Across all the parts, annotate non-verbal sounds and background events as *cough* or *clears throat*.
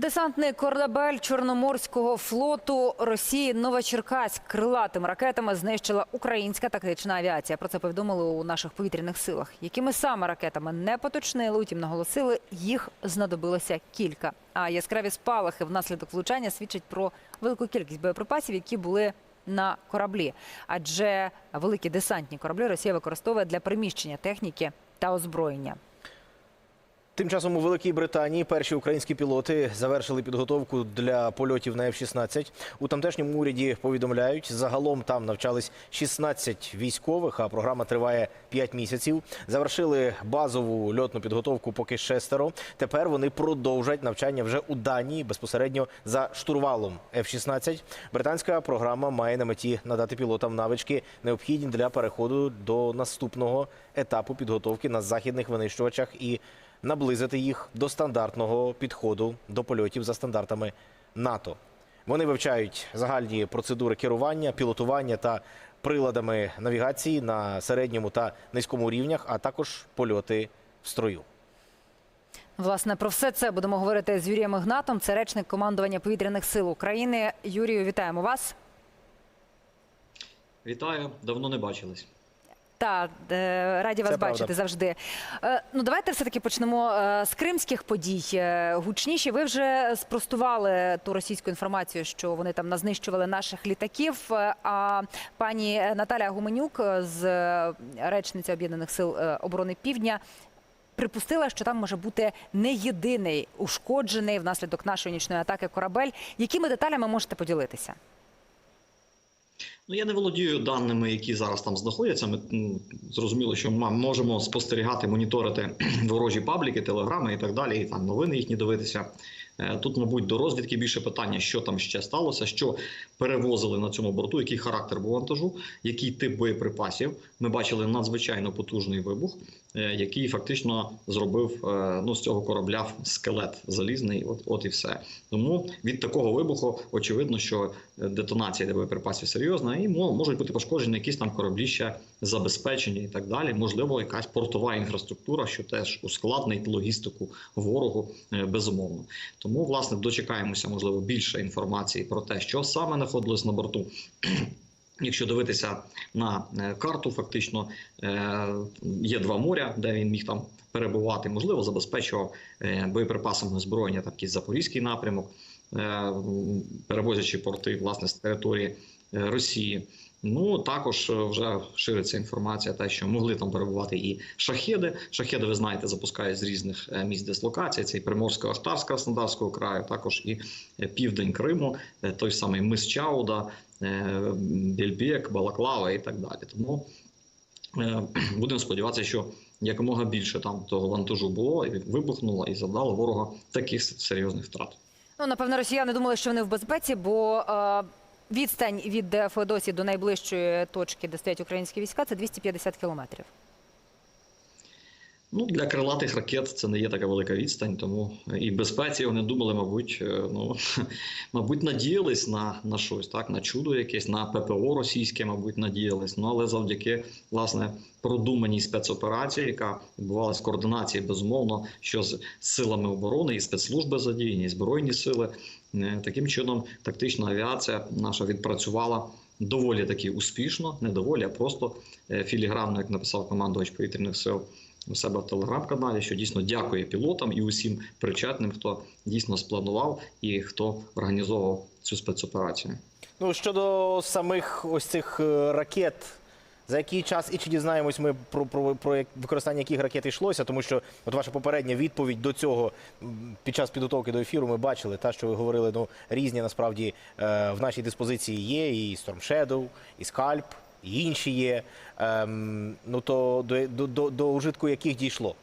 Десантний корабель Чорноморського флоту Росії Новочеркаськ крилатими ракетами знищила українська тактична авіація. Про це повідомили у наших повітряних силах. Якими саме ракетами не поточнили, утім наголосили, їх знадобилося кілька. А яскраві спалахи внаслідок влучання свідчать про велику кількість боєприпасів, які були на кораблі. Адже великі десантні кораблі Росія використовує для переміщення техніки та озброєння. Тим часом у Великій Британії перші українські пілоти завершили підготовку для польотів на F-16. У тамтешньому уряді повідомляють, загалом там навчались 16 військових, а програма триває 5 місяців. Завершили базову льотну підготовку поки шестеро. Тепер вони продовжать навчання вже у Данії безпосередньо за штурвалом F-16. Британська програма має на меті надати пілотам навички, необхідні для переходу до наступного етапу підготовки на західних винищувачах і наблизити їх до стандартного підходу до польотів за стандартами НАТО. Вони вивчають загальні процедури керування, пілотування та приладами навігації на середньому та низькому рівнях, а також польоти в строю. Власне, про все це будемо говорити з Юрієм Ігнатом. Це речник командування повітряних сил України. Юрію, вітаємо вас. Вітаю, давно не бачились. Та е, раді вас Це правда. бачити завжди. Е, Ну давайте все таки почнемо е, з кримських подій. Гучніші ви вже спростували ту російську інформацію, що вони там назнищували наших літаків. А пані Наталя Гуменюк з речниця Об'єднаних сил оборони Півдня. Припустила, що там може бути не єдиний ушкоджений внаслідок нашої нічної атаки корабель. Якими деталями можете поділитися? Ну я не володію даними, які зараз там знаходяться. Ми м, зрозуміло, що ми можемо спостерігати, моніторити *clears throat* ворожі пабліки, телеграми і так далі, і там новини їхні дивитися. Е, Тут, мабуть, до розвідки більше питання, що там ще сталося, що перевозили на цьому борту, який характер був вантажу, який тип боєприпасів. Ми бачили надзвичайно потужний вибух, е, який фактично зробив е, ну, з цього корабля скелет залізний. От, от і все. Тому від такого вибуху очевидно, що е, детонація боєприпасів серйозна, і можуть бути пошкоджені якісь там кораблі ще забезпечення і так далі. Можливо, якась портова інфраструктура, що теж ускладнить логістику ворогу безумовно. Тому, власне, дочекаємося, можливо, більше інформації про те, що саме знаходилось на борту. *clears throat* Якщо дивитися на е, карту, фактично е, є два моря, де він міг там перебувати, можливо, забезпечував е, боєприпасами озброєння там якийсь запорізький напрямок, перевозячи порти власне з території Росії. Ну також е, вже шириться інформація, те, що могли там перебувати і шахеди. Шахеди, ви знаєте, запускають з різних е, місць дислокації. Це і Приморська Ахтарська Краснодарського краю, також і е, південь Криму, той самий мис Чауда, Бельбек, Балаклава і так далі. Тому *clears throat* будемо сподіватися, що якомога більше там того вантажу було і вибухнуло і завдало ворога таких серйозних втрат. Ну, напевно, росіяни думали, що вони в безпеці, бо відстань від Феодосії до найближчої точки, де стоять українські війська, це 250 кілометрів. Ну, для крилатих ракет це не є така велика відстань, тому і безпеці вони думали, мабуть, е, ну *laughs* мабуть, надіялись на, на щось, так, на чудо якесь, на ППО російське, мабуть, надіялись. Ну але завдяки власне продуманій спецоперації, яка відбувалася в координації, безумовно, що з силами оборони і спецслужби задіяні, і збройні сили. Е, Таким чином, тактична авіація наша відпрацювала доволі таки успішно, не доволі, а просто е, філігранно, як написав командувач повітряних сил у себе в телеграм-каналі, що дійсно дякує пілотам і усім причетним, хто дійсно спланував і хто організовував цю спецоперацію. Ну щодо самих ось цих е, ракет. За який час і чи дізнаємось ми про, про, про використання яких ракет йшлося, тому що от ваша попередня відповідь до цього під час підготовки до ефіру ми бачили, та що ви говорили, ну різні насправді е, в нашій диспозиції є і Storm Shadow, і Scalp, і інші є. Ем, ну то до, до, до, до ужитку яких дійшло?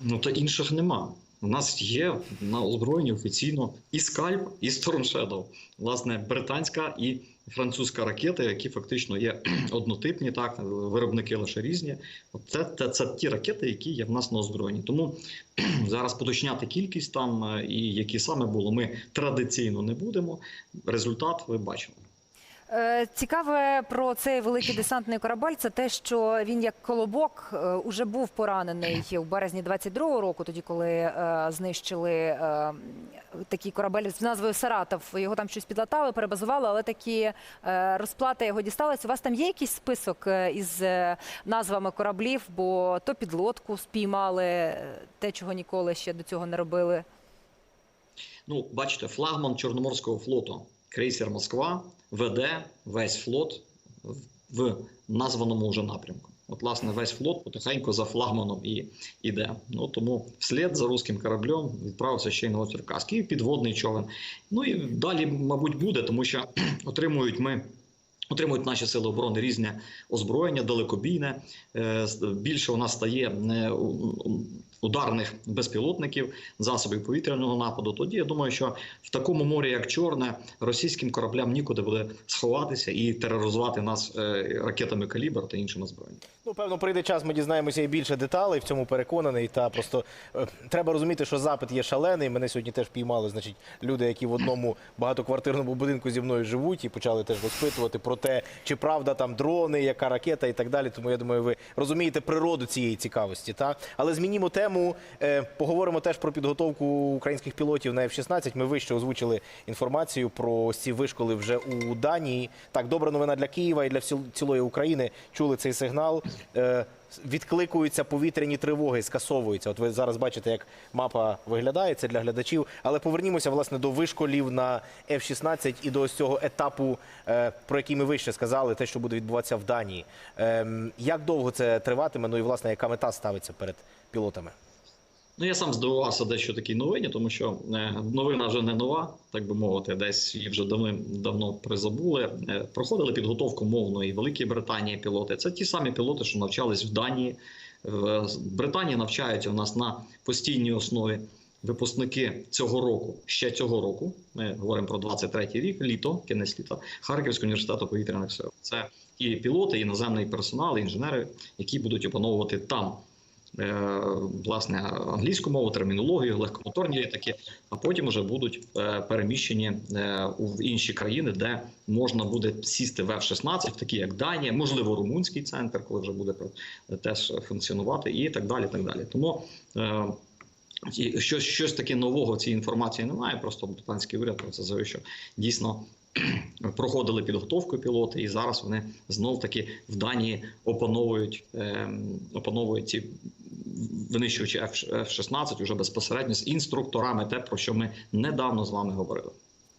Ну та інших нема. У нас є на озброєнні офіційно і скальп, і Storm Shadow. Власне, британська і французька ракета, які фактично є *clears throat* однотипні, так виробники лише різні. Це, це, це ті ракети, які є в нас на озброєнні. Тому *clears throat* зараз поточняти кількість там е, і які саме було, ми традиційно не будемо. Результат ви бачили. Е, Цікаве про цей великий десантний корабель. Це те, що він як колобок е, уже був поранений у березні 22-го року, тоді коли е, знищили такий корабель з назвою Саратов. Його там щось підлатали, перебазували, але такі розплати його дісталися. У вас там є якийсь список із назвами кораблів? Бо то підлодку спіймали, те, чого ніколи ще до цього не робили. Ну, бачите, флагман Чорноморського флоту, крейсер Москва, веде весь флот в- названому вже напрямку. От, власне, весь флот потихеньку за флагманом і іде. Ну тому вслід за руським кораблем відправився ще й Новочеркаський підводний човен. Ну і далі, мабуть, буде, тому що *clears throat* отримують ми. Отримують наші сили оборони різне озброєння, далекобійне. Е, Більше у нас стає е, ударних безпілотників, засобів повітряного нападу. Тоді я думаю, що в такому морі, як Чорне, російським кораблям нікуди буде сховатися і тероризувати нас е, ракетами калібр та іншими зброями. Ну, певно, прийде час, ми дізнаємося і більше деталей, в цьому переконаний. Та просто е, треба розуміти, що запит є шалений. Мене сьогодні теж піймали, значить, люди, які в одному багатоквартирному будинку зі мною живуть, і почали теж розпитувати про те, чи правда там дрони, яка ракета і так далі. Тому я думаю, ви розумієте природу цієї цікавості. Та? Але змінімо тему. Е, поговоримо теж про підготовку українських пілотів на F-16. Ми вище озвучили інформацію про ці вишколи вже у Данії. Так, добра новина для Києва і для цілої України. Чули цей сигнал. Е, відкликуються повітряні тривоги, скасовуються. От ви зараз бачите, як мапа виглядає це для глядачів. Але повернімося власне до вишколів на F-16 і до ось цього етапу, е, про який ми вище сказали, те, що буде відбуватися в Данії. Ем, Як довго це триватиме? Ну і власне яка мета ставиться перед пілотами? Ну, я сам здивувався дещо такій новині, тому що е, новина вже не нова, так би мовити, десь її вже давним давно призабули. Е, проходили підготовку мовної Великій Британії пілоти. Це ті самі пілоти, що навчались в Данії. В Британії навчаються у нас на постійній основі. Випускники цього року, ще цього року, ми говоримо про 23-й рік, літо, кінець літа, Харківського університету повітряних сил. Це і пілоти, і наземний персонал, і інженери, які будуть опановувати там власне англійську мову, термінологію, легкомоторні літаки, а потім вже будуть е, переміщені е, в інші країни, де можна буде сісти в F-16, такі як Данія, можливо, румунський центр, коли вже буде е, теж функціонувати, і так далі. Так далі. Тому е, щось, щось таке нового цій інформації немає. Просто британський уряд про це заявив, що дійсно *clears throat* проходили підготовку пілоти, і зараз вони знов таки в Данії опановують, опановують ці винищувачі F- F-16 уже безпосередньо з інструкторами, те про що ми недавно з вами говорили.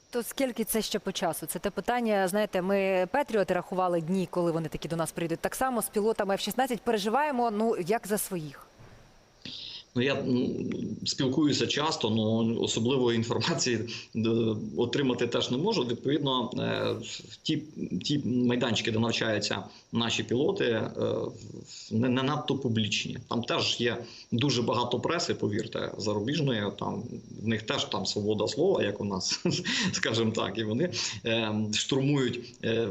То скільки це ще по часу? Це те питання. Знаєте, ми Петріоти рахували дні, коли вони такі до нас прийдуть. Так само з пілотами F-16 переживаємо. Ну як за своїх. Ну я спілкуюся часто, але особливої інформації е, отримати теж не можу. Відповідно, е, ті, ті майданчики, де навчаються наші пілоти, е, не, не надто публічні. Там теж є дуже багато преси, повірте, зарубіжної. Там в них теж там свобода слова, як у нас, *laughs* скажімо так, і вони штурмують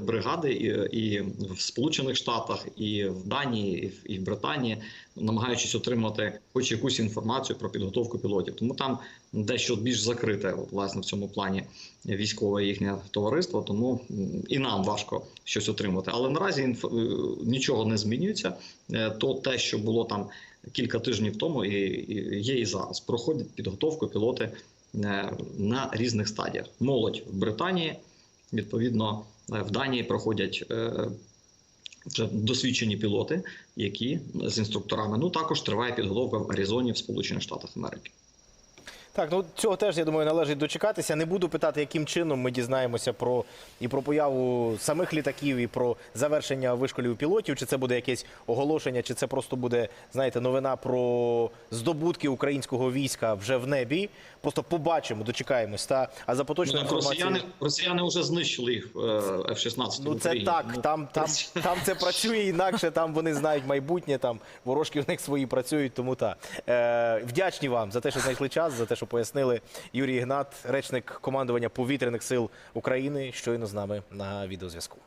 бригади і, і в Сполучених Штатах, і в Данії, і в Британії, намагаючись отримати хоч якусь інформацію про підготовку пілотів. Тому там дещо більш закрите, власне, в цьому плані військове їхнє товариство, тому і нам важко щось отримати. Але наразі інф... е, нічого не змінюється. Е, То те, що було там кілька тижнів тому, і, є і зараз. Проходять підготовку пілоти е, на різних стадіях. Молодь в Британії, відповідно, в Данії проходять. Е, Вже досвідчені пілоти, які з інструкторами. Ну також триває підголовка в Аризоні в Сполучених Штатах Америки. Так, ну цього теж я думаю належить дочекатися. Не буду питати, яким чином ми дізнаємося про і про появу самих літаків, і про завершення вишколів пілотів. Чи це буде якесь оголошення, чи це просто буде, знаєте, новина про здобутки українського війська вже в небі. Просто побачимо, дочекаємось. Та а за поточною Ну, інформацією... росіяни, росіяни вже знищили їх е, F-16 Ну це Україні. так, Ну, там, *laughs* там, там це працює інакше, там вони знають майбутнє, там ворожки в них свої працюють, тому так. Е, вдячні вам за те, що знайшли час, за те, що пояснили. Юрій Ігнат, речник командування повітряних сил України, щойно з нами на відеозв'язку.